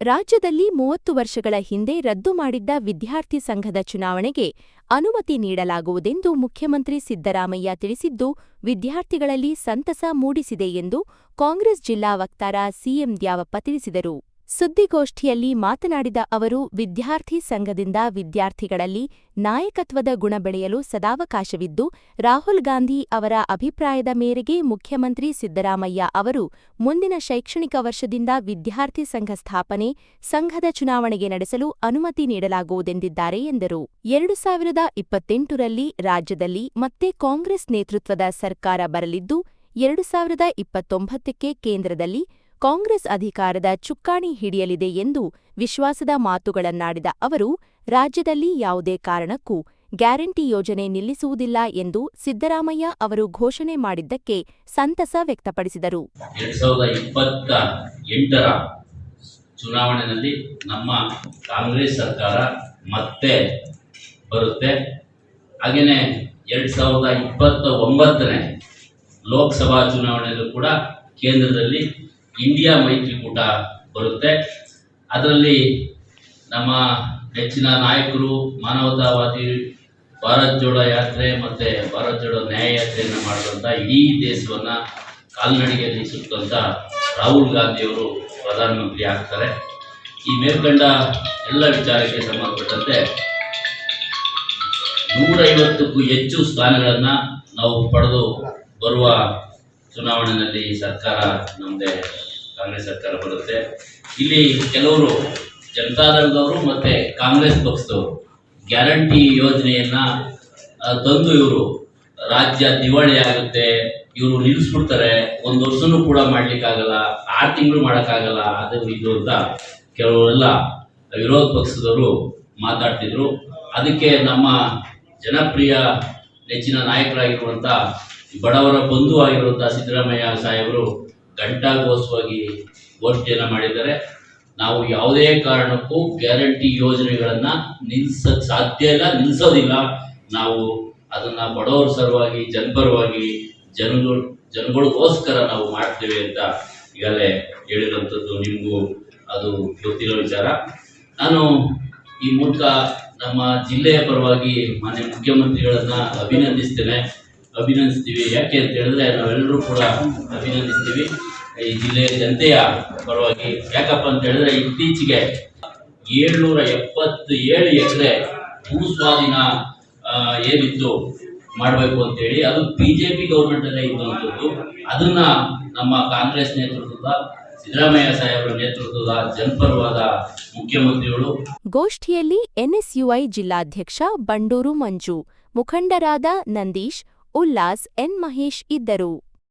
ರಾಜ್ಯದಲ್ಲಿ ಮೂವತ್ತು ವರ್ಷಗಳ ಹಿಂದೆ ರದ್ದು ಮಾಡಿದ್ದ ವಿದ್ಯಾರ್ಥಿ ಸಂಘದ ಚುನಾವಣೆಗೆ ಅನುಮತಿ ನೀಡಲಾಗುವುದೆಂದು ಮುಖ್ಯಮಂತ್ರಿ ಸಿದ್ದರಾಮಯ್ಯ ತಿಳಿಸಿದ್ದು, ವಿದ್ಯಾರ್ಥಿಗಳಲ್ಲಿ ಸಂತಸ ಮೂಡಿಸಿದೆ ಎಂದು ಕಾಂಗ್ರೆಸ್ ಜಿಲ್ಲಾ ವಕ್ತಾರ ಸಿಎಂ ದ್ಯಾವಪ್ಪ ತಿಳಿಸಿದರು. ಸುದ್ದಿಗೋಷ್ಠಿಯಲ್ಲಿ ಮಾತನಾಡಿದ ಅವರು, ವಿದ್ಯಾರ್ಥಿ ಸಂಘದಿಂದ ವಿದ್ಯಾರ್ಥಿಗಳಲ್ಲಿ ನಾಯಕತ್ವದ ಗುಣ ಬೆಳೆಯಲು ಸದಾವಕಾಶವಿದ್ದು, ರಾಹುಲ್ ಗಾಂಧಿ ಅವರ ಅಭಿಪ್ರಾಯದ ಮೇರೆಗೆ ಮುಖ್ಯಮಂತ್ರಿ ಸಿದ್ದರಾಮಯ್ಯ ಅವರು ಮುಂದಿನ ಶೈಕ್ಷಣಿಕ ವರ್ಷದಿಂದ ವಿದ್ಯಾರ್ಥಿ ಸಂಘ ಸ್ಥಾಪನೆ, ಸಂಘದ ಚುನಾವಣೆಗೆ ನಡೆಸಲು ಅನುಮತಿ ನೀಡಲಾಗುವುದೆಂದಿದ್ದಾರೆ ಎಂದರು. ಎರಡು ಸಾವಿರದ ಇಪ್ಪತ್ತೆಂಟರಲ್ಲಿ ರಾಜ್ಯದಲ್ಲಿ ಮತ್ತೆ ಕಾಂಗ್ರೆಸ್ ನೇತೃತ್ವದ ಸರ್ಕಾರ ಬರಲಿದ್ದು, ಎರಡು ಸಾವಿರದ ಇಪ್ಪತ್ತೊಂಬತ್ತಕ್ಕೆ ಕೇಂದ್ರದಲ್ಲಿ ಕಾಂಗ್ರೆಸ್ ಅಧಿಕಾರದ ಚುಕ್ಕಾಣಿ ಹಿಡಿಯಲಿದೆ ಎಂದು ವಿಶ್ವಾಸದ ಮಾತುಗಳನ್ನಾಡಿದ ಅವರು, ರಾಜ್ಯದಲ್ಲಿ ಯಾವುದೇ ಕಾರಣಕ್ಕೂ ಗ್ಯಾರಂಟಿ ಯೋಜನೆ ನಿಲ್ಲಿಸುವುದಿಲ್ಲ ಎಂದು ಸಿದ್ದರಾಮಯ್ಯ ಅವರು ಘೋಷಣೆ ಮಾಡಿದ್ದಕ್ಕೆ ಸಂತಸ ವ್ಯಕ್ತಪಡಿಸಿದರು. ಚುನಾವಣೆಯಲ್ಲಿ ನಮ್ಮ ಕಾಂಗ್ರೆಸ್ ಸರ್ಕಾರ ಮತ್ತೆ ಬರುತ್ತೆ. ಹಾಗೆಯೇ ಎರಡ್ ಸಾವಿರದ ಇಪ್ಪತ್ತ ಒಂಬತ್ತನೇ ಲೋಕಸಭಾ ಚುನಾವಣೆಯಲ್ಲೂ ಕೂಡ ಕೇಂದ್ರದಲ್ಲಿ ಇಂಡಿಯಾ ಮೈತ್ರಿಕೂಟ ಬರುತ್ತೆ. ಅದರಲ್ಲಿ ನಮ್ಮ ಹೆಚ್ಚಿನ ನಾಯಕರು ಮಾನವತಾವಾದಿ ಭಾರತ್ ಜೋಡೋ ಯಾತ್ರೆ ಮತ್ತು ಭಾರತ್ ಜೋಡೋ ನ್ಯಾಯ ಯಾತ್ರೆಯನ್ನು ಮಾಡಿದಂತ ಇಡೀ ದೇಶವನ್ನು ಕಾಲ್ನಡಿಗೆಯಲ್ಲಿ ಸುತ್ತಂಥ ರಾಹುಲ್ ಗಾಂಧಿಯವರು ಪ್ರಧಾನಮಂತ್ರಿ ಆಗ್ತಾರೆ. ಈ ಮೇಲ್ಕಂಡ ಎಲ್ಲ ವಿಚಾರಕ್ಕೆ ಸಂಬಂಧಪಟ್ಟಂತೆ ನೂರೈವತ್ತಕ್ಕೂ ಹೆಚ್ಚು ಸ್ಥಾನಗಳನ್ನು ನಾವು ಪಡೆದು ಬರುವ ಚುನಾವಣೆಯಲ್ಲಿ ಸರ್ಕಾರ ನಮ್ಮದೇ ಕಾಂಗ್ರೆಸ್ ಸರ್ಕಾರ ಬರುತ್ತೆ. ಇಲ್ಲಿ ಕೆಲವರು ಜನತಾದಳದವರು ಮತ್ತು ಕಾಂಗ್ರೆಸ್ ಪಕ್ಷದವರು ಗ್ಯಾರಂಟಿ ಯೋಜನೆಯನ್ನ ತಂದು ಇವರು ರಾಜ್ಯ ದಿವಾಳಿ ಆಗುತ್ತೆ, ಇವರು ನಿಲ್ಲಿಸ್ಬಿಡ್ತಾರೆ ಒಂದು ವರ್ಷನೂ ಕೂಡ ಮಾಡ್ಲಿಕ್ಕಾಗಲ್ಲ, ಆರು ತಿಂಗಳು ಮಾಡೋಕ್ಕಾಗಲ್ಲ ಅದು ಇದು ಅಂತ ಕೆಲವರೆಲ್ಲ ವಿರೋಧ ಪಕ್ಷದವರು ಮಾತಾಡ್ತಿದ್ರು. ಅದಕ್ಕೆ ನಮ್ಮ ಜನಪ್ರಿಯ ನೆಚ್ಚಿನ ನಾಯಕರಾಗಿರುವಂಥ ಬಡವರ ಬಂಧು ಆಗಿರುವಂಥ ಸಿದ್ದರಾಮಯ್ಯ ಸಾಹೇಬರು ಘಂಟಾಘೋಷವಾಗಿ ಘೋಷಣೆಯನ್ನು ಮಾಡಿದ್ದಾರೆ. ನಾವು ಯಾವುದೇ ಕಾರಣಕ್ಕೂ ಗ್ಯಾರಂಟಿ ಯೋಜನೆಗಳನ್ನು ನಿಲ್ಸಕ್ ಸಾಧ್ಯ ಇಲ್ಲ, ನಿಲ್ಸೋದಿಲ್ಲ. ನಾವು ಅದನ್ನ ಬಡವರ ಸಲುವಾಗಿ, ಜನಪರವಾಗಿ, ಜನಗಳು, ಜನಗಳಿಗೋಸ್ಕರ ನಾವು ಮಾಡ್ತೇವೆ ಅಂತ ಈಗಲೇ ಹೇಳಿರುವಂಥದ್ದು ನಿಮಗೂ ಅದು ಗೊತ್ತಿರೋ ವಿಚಾರ. ನಾನು ಈ ಮೂಲಕ ನಮ್ಮ ಜಿಲ್ಲೆಯ ಪರವಾಗಿ ಮಾನ್ಯ ಮುಖ್ಯಮಂತ್ರಿಗಳನ್ನ ಅಭಿನಂದಿಸ್ತೇನೆ. ಅಭಿನಂದಿಸ್ತೀವಿ. ಯಾಕೆ ಅಂತ ಹೇಳಿದ್ರೆ ನಾವೆಲ್ಲರೂ ಕೂಡ ಅಭಿನಂದಿಸ್ತೀವಿ. ಈ ಜಿಲ್ಲೆಯ ಜನತೆಯ ಪರವಾಗಿ. ಯಾಕಪ್ಪ ಅಂತ ಹೇಳಿದ್ರೆ ಇತ್ತೀಚೆಗೆ ಏಳ್ನೂರ ಎಪ್ಪತ್ತು ಏಳು ಎಕರೆ ಭೂ ಸ್ವಾಧೀನ ಏನಿತ್ತು ಮಾಡಬೇಕು ಅಂತೇಳಿ ಅದು ಬಿ ಜೆ ಪಿ ಗೌರ್ಮೆಂಟಲ್ಲೇ ಇದ್ದಂಥದ್ದು. ಅದನ್ನ ನಮ್ಮ ಕಾಂಗ್ರೆಸ್ ನೇತೃತ್ವದ ಸಿದ್ದರಾಮಯ್ಯ ಸಾಹೇಬರ ನೇತೃತ್ವದ ಜನಪರವಾದ ಮುಖ್ಯಮಂತ್ರಿಗಳು. ಗೋಷ್ಠಿಯಲ್ಲಿ ಎನ್ಎಸ್ಯುಐ ಜಿಲ್ಲಾಧ್ಯಕ್ಷ ಬಂಡೂರು ಮಂಜು, ಮುಖಂಡರಾದ ನಂದೀಶ್ ಉಲ್ಲಾಸ್ ಎನ್ ಮಹೇಶ್ ಇದ್ದರು.